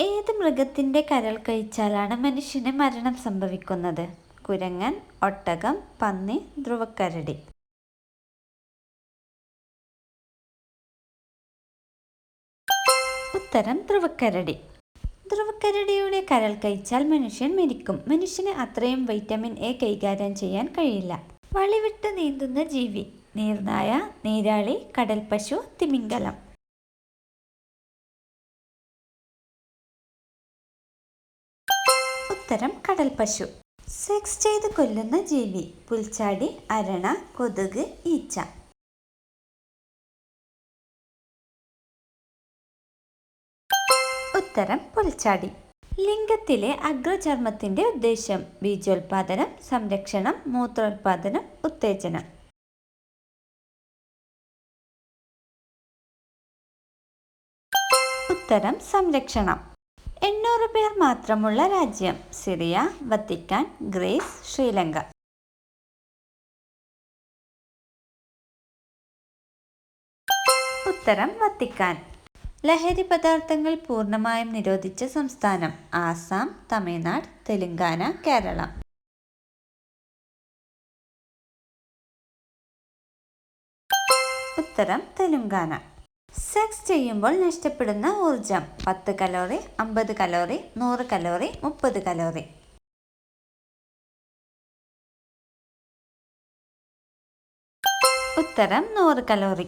ഏത് മൃഗത്തിന്റെ കരൾ കഴിച്ചാലാണ് മനുഷ്യന് മരണം സംഭവിക്കുന്നത്? കുരങ്ങൻ ഒട്ടകം പന്നി ധ്രുവക്കരടി. ഉത്തരം ധ്രുവക്കരടി. ധ്രുവക്കരടിയുടെ കരൾ കഴിച്ചാൽ മനുഷ്യൻ മരിക്കും. മനുഷ്യന് അത്രയും വൈറ്റമിൻ എ കൈകാര്യം ചെയ്യാൻ കഴിയില്ല. വളിവിട്ട് നീന്തുന്ന ജീവി. നീർനായ നീരാളി കടൽപ്പശു തിമിംഗലം. ഉത്തരം കടൽ പശു. സെക്സ് ചെയ്ത് കൊല്ലുന്ന ജീവി. പുൽച്ചാടി അരണ കൊതുക് ഈച്ച. ഉത്തരം പുൽച്ചാടി. ലിംഗത്തിലെ അഗ്രചർമ്മത്തിന്റെ ഉദ്ദേശം ബീജോത്പാദനം സംരക്ഷണം മൂത്രോത്പാദനം ഉത്തേജനം. ഉത്തരം സംരക്ഷണം. എണ്ണൂറ് പേർ മാത്രമുള്ള രാജ്യം. Syria Vatican Greece Sri Lanka. ഉത്തരം വത്തിക്കാൻ. ലഹരി പദാർത്ഥങ്ങൾ പൂർണമായും നിരോധിച്ച സംസ്ഥാനം. ആസാം തമിഴ്നാട് തെലുങ്കാന കേരളം. ഉത്തരം തെലുങ്കാന. സെക്സ് ചെയ്യുമ്പോൾ നഷ്ടപ്പെടുന്ന ഊർജം പത്ത് കലോറി അമ്പത് കലോറി നൂറ് കലോറി മുപ്പത് കലോറി. ഉത്തരം നൂറ് കലോറി.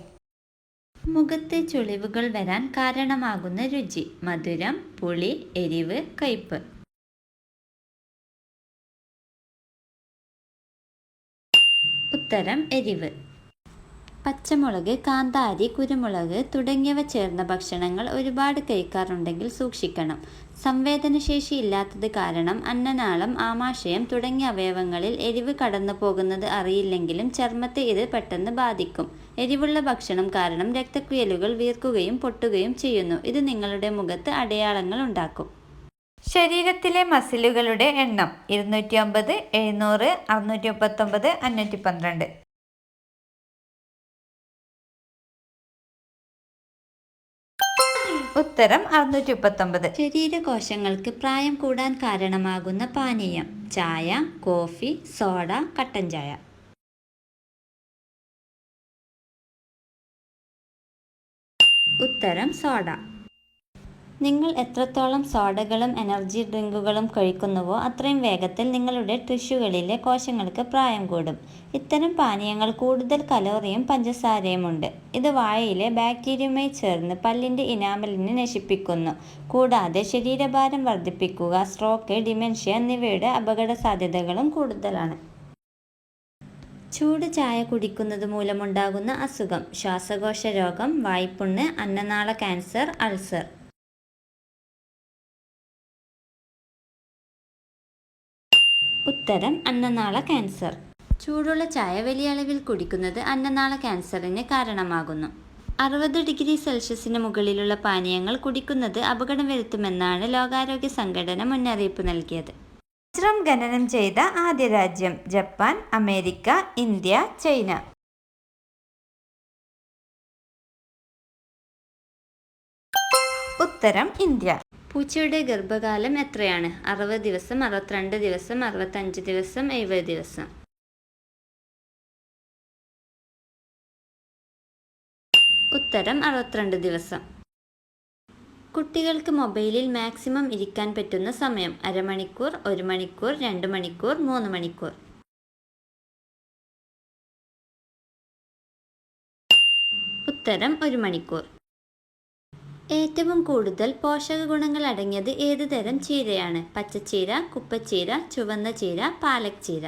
മുഖത്തെ ചുളിവുകൾ വരാൻ കാരണമാകുന്ന രുചി. മധുരം പുളി എരിവ് കയ്പ് ഉത്തരം എരിവ്. പച്ചമുളക് കാന്താരി കുരുമുളക് തുടങ്ങിയവ ചേർന്ന ഭക്ഷണങ്ങൾ ഒരുപാട് കഴിക്കാറുണ്ടെങ്കിൽ സൂക്ഷിക്കണം. സംവേദനശേഷി ഇല്ലാത്തത് കാരണം അന്നനാളം ആമാശയം തുടങ്ങിയ അവയവങ്ങളിൽ എരിവ് കടന്നു പോകുന്നത് അറിയില്ലെങ്കിലും ചർമ്മത്തെ ഇത് പെട്ടെന്ന് ബാധിക്കും. എരിവുള്ള ഭക്ഷണം കാരണം രക്തക്കുഴലുകൾ വീർക്കുകയും പൊട്ടുകയും ചെയ്യുന്നു. ഇത് നിങ്ങളുടെ മുഖത്ത് അടയാളങ്ങൾ ഉണ്ടാക്കും. ശരീരത്തിലെ മസിലുകളുടെ എണ്ണം ഇരുന്നൂറ്റി ഒമ്പത് എഴുന്നൂറ് അറുന്നൂറ്റി മുപ്പത്തൊമ്പത് അഞ്ഞൂറ്റി പന്ത്രണ്ട് ഉത്തരം അറുന്നൂറ്റി മുപ്പത്തൊമ്പത് ശരീരകോശങ്ങൾക്ക് പ്രായം കൂടാൻ കാരണമാകുന്ന പാനീയം ചായ കോഫി സോഡ കട്ടൻ ചായ. ഉത്തരം സോഡ. നിങ്ങൾ എത്രത്തോളം സോഡകളും എനർജി ഡ്രിങ്കുകളും കഴിക്കുന്നുവോ അത്രയും വേഗത്തിൽ നിങ്ങളുടെ ടിഷ്യൂകളിലെ കോശങ്ങൾക്ക് പ്രായം കൂടും. ഇത്തരം പാനീയങ്ങൾ കൂടുതൽ കലോറിയും പഞ്ചസാരയുമുണ്ട് ഇത് വായയിലെ ബാക്ടീരിയയുമായി ചേർന്ന് പല്ലിന്റെ ഇനാമലിനെ നശിപ്പിക്കുന്നു. കൂടാതെ ശരീരഭാരം വർദ്ധിപ്പിക്കുക സ്ട്രോക്ക് ഡിമെൻഷ്യ എന്നിവയുടെ അപകട സാധ്യതകളും കൂടുതലാണ്. ചൂട് ചായ കുടിക്കുന്നത് മൂലമുണ്ടാകുന്ന അസുഖം ശ്വാസകോശ രോഗം വായ്പുണ്ണ് അന്നനാള ക്യാൻസർ അൾസർ. ഉത്തരം അന്നനാള ക്യാൻസർ. ചൂടുള്ള ചായ വലിയ അളവിൽ കുടിക്കുന്നത് അന്നനാള ക്യാൻസറിന് കാരണമാകുന്നു. അറുപത് ഡിഗ്രി സെൽഷ്യസിന് മുകളിലുള്ള പാനീയങ്ങൾ കുടിക്കുന്നത് അപകടം വരുത്തുമെന്നാണ് ലോകാരോഗ്യ സംഘടന മുന്നറിയിപ്പ് നൽകിയത്. വജ്രം ഖനനം ചെയ്ത ആദ്യ രാജ്യം ജപ്പാൻ അമേരിക്ക ഇന്ത്യ ചൈന. ഉത്തരം ഇന്ത്യ. പൂച്ചയുടെ ഗർഭകാലം എത്രയാണ്? അറുപത് ദിവസം അറുപത്തിരണ്ട് ദിവസം അറുപത്തഞ്ച് ദിവസം എഴുപത് ദിവസം. ഉത്തരം അറുപത്തിരണ്ട് ദിവസം. കുട്ടികൾക്ക് മൊബൈലിൽ മാക്സിമം ഇരിക്കാൻ പറ്റുന്ന സമയം. അരമണിക്കൂർ ഒരു മണിക്കൂർ രണ്ട് മണിക്കൂർ മൂന്ന് മണിക്കൂർ. ഉത്തരം ഒരു മണിക്കൂർ. ഏറ്റവും കൂടുതൽ പോഷക ഗുണങ്ങൾ അടങ്ങിയത് ഏത് തരം ചീരയാണ്? പച്ചച്ചീര കുപ്പച്ചീര ചുവന്ന ചീര പാലക് ചീര.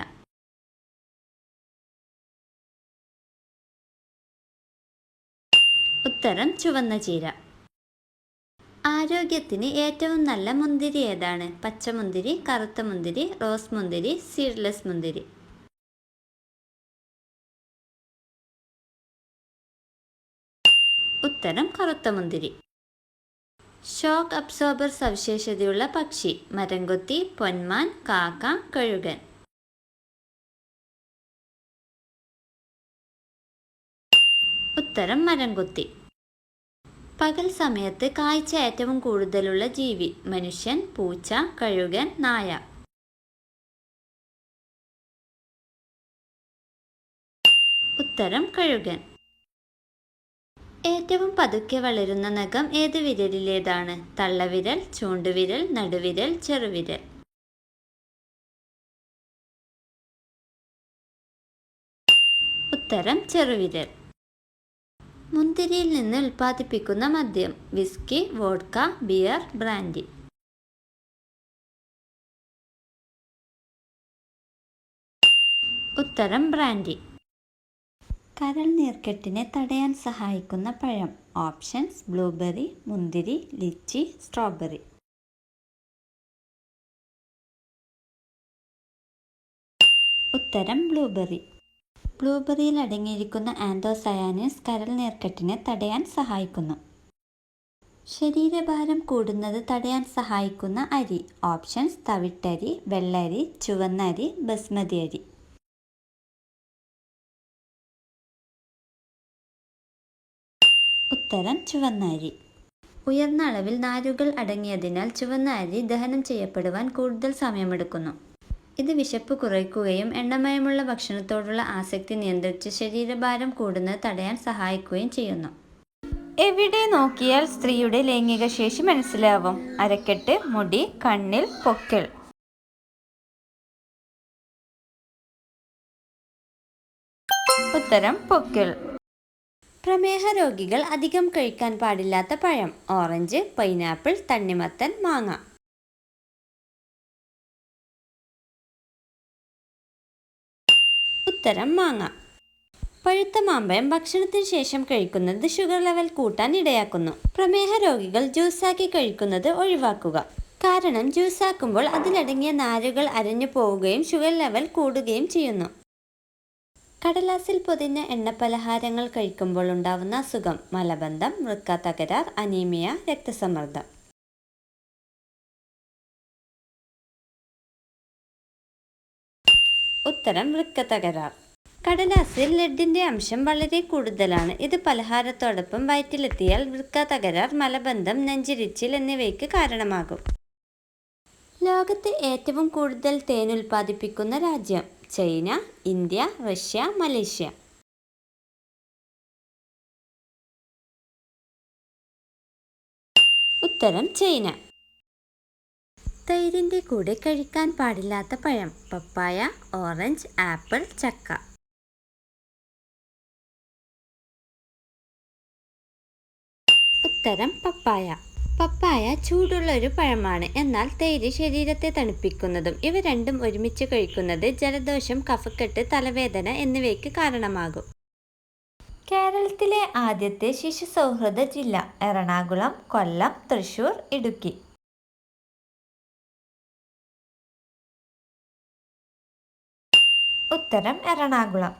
ഉത്തരം ചുവന്ന ചീര. ആരോഗ്യത്തിന് ഏറ്റവും നല്ല മുന്തിരി ഏതാണ്? പച്ചമുന്തിരി കറുത്ത മുന്തിരി റോസ് മുന്തിരി സീഡ്ലെസ് മുന്തിരി. ഉത്തരം കറുത്ത മുന്തിരി. ഷോക്ക് അബ്സോർബർ സവിശേഷതയുള്ള പക്ഷി മരംകൊത്തി പൊന്മാൻ കാക്ക കഴുകൻ. ഉത്തരം മരംകൊത്തി. പകൽ സമയത്ത് കാഴ്ച ഏറ്റവും കൂടുതലുള്ള ജീവി മനുഷ്യൻ പൂച്ച കഴുകൻ നായ. ഉത്തരം കഴുകൻ. ഏറ്റവും പതുക്കെ വളരുന്ന നഖം ഏത് വിരലിലേതാണ്? തള്ളവിരൽ ചൂണ്ടുവിരൽ നടുവിരൽ ചെറുവിരൽ. ഉത്തരം ചെറുവിരൽ. മുന്തിരിയിൽ നിന്ന് ഉൽപ്പാദിപ്പിക്കുന്ന മദ്യം വിസ്കി വോഡ്ക ബിയർ ബ്രാൻഡി. ഉത്തരം ബ്രാൻഡി. കരൾ നീർക്കെട്ടിനെ തടയാൻ സഹായിക്കുന്ന പഴം. ഓപ്ഷൻസ് ബ്ലൂബെറി മുന്തിരി ലിച്ചി സ്ട്രോബെറി. ഉത്തരം ബ്ലൂബെറി. ബ്ലൂബെറിയിൽ അടങ്ങിയിരിക്കുന്ന ആന്തോസയാനിസ് കരൾ നീർക്കെട്ടിനെ തടയാൻ സഹായിക്കുന്നു. ശരീരഭാരം കൂടുന്നത് തടയാൻ സഹായിക്കുന്ന അരി. ഓപ്ഷൻസ് തവിട്ടരി വെള്ളരി ചുവന്നരി ബസ്മതി അരി ഉത്തരം ചുവന്ന അരി. ഉയർന്ന അളവിൽ നാരുകൾ അടങ്ങിയതിനാൽ ചുവന്ന അരി ദഹനം ചെയ്യപ്പെടുവാൻ കൂടുതൽ സമയമെടുക്കുന്നു. ഇത് വിശപ്പ് കുറയ്ക്കുകയും എണ്ണമയമുള്ള ഭക്ഷണത്തോടുള്ള ആസക്തി നിയന്ത്രിച്ച് ശരീരഭാരം കൂടുന്നത് തടയാൻ സഹായിക്കുകയും ചെയ്യുന്നു. എവിടെ നോക്കിയാൽ സ്ത്രീയുടെ ലൈംഗിക ശേഷി മനസ്സിലാവും. അരക്കെട്ട് മുടി കണ്ണിൽ പൊക്കിൾ. ഉത്തരം പൊക്കിൾ. പ്രമേഹ രോഗികൾ അധികം കഴിക്കാൻ പാടില്ലാത്ത പഴം. ഓറഞ്ച് പൈനാപ്പിൾ തണ്ണിമത്തൻ മാങ്ങ. ഉത്തരം മാങ്ങ. പഴുത്ത മാമ്പഴം ഭക്ഷണത്തിന് ശേഷം കഴിക്കുന്നത് ഷുഗർ ലെവൽ കൂട്ടാൻ ഇടയാക്കുന്നു. പ്രമേഹ രോഗികൾ ജ്യൂസാക്കി കഴിക്കുന്നത് ഒഴിവാക്കുക. കാരണം ജ്യൂസാക്കുമ്പോൾ അതിലടങ്ങിയ നാരുകൾ അരഞ്ഞു പോവുകയും ഷുഗർ ലെവൽ കൂടുകയും ചെയ്യുന്നു. കടലാസിൽ പൊതിഞ്ഞ എണ്ണപ്പലഹാരങ്ങൾ കഴിക്കുമ്പോൾ ഉണ്ടാവുന്ന അസുഖം മലബന്ധം വൃക്ക തകരാർ അനീമിയ രക്തസമ്മർദ്ദം. ഉത്തരം വൃക്ക തകരാർ. കടലാസിൽ ലെഡിന്റെ അംശം വളരെ കൂടുതലാണ്. ഇത് പലഹാരത്തോടൊപ്പം വയറ്റിലെത്തിയാൽ വൃക്ക തകരാർ മലബന്ധം നെഞ്ചിരിച്ചിൽ എന്നിവയ്ക്ക് കാരണമാകും. ലോകത്ത് ഏറ്റവും കൂടുതൽ തേൻ ഉൽപ്പാദിപ്പിക്കുന്ന രാജ്യം ചൈന ഇന്ത്യ റഷ്യ മലേഷ്യ. ഉത്തരം ചൈന. തൈരിന്റെ കൂടെ കഴിക്കാൻ പാടില്ലാത്ത പഴം പപ്പായ ഓറഞ്ച് ആപ്പിൾ ചക്ക. ഉത്തരം പപ്പായ. പപ്പായ ചൂടുള്ള ഒരു പഴമാണ്. എന്നാൽ തൈര് ശരീരത്തെ തണുപ്പിക്കുന്നതും ഇവ രണ്ടും ഒരുമിച്ച് കഴിക്കുന്നത് ജലദോഷം കഫക്കെട്ട് തലവേദന എന്നിവയ്ക്ക് കാരണമാകും. കേരളത്തിലെ ആദ്യത്തെ ശിശു സൗഹൃദ ജില്ല എറണാകുളം കൊല്ലം തൃശൂർ ഇടുക്കി. ഉത്തരം എറണാകുളം.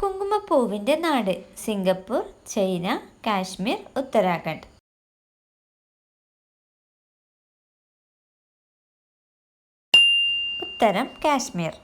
കുങ്കുമപ്പൂവിന്റെ നാട് സിംഗപ്പൂർ ചൈന കാശ്മീർ ഉത്തരാഖണ്ഡ്. ഉത്തരം കാശ്മീർ.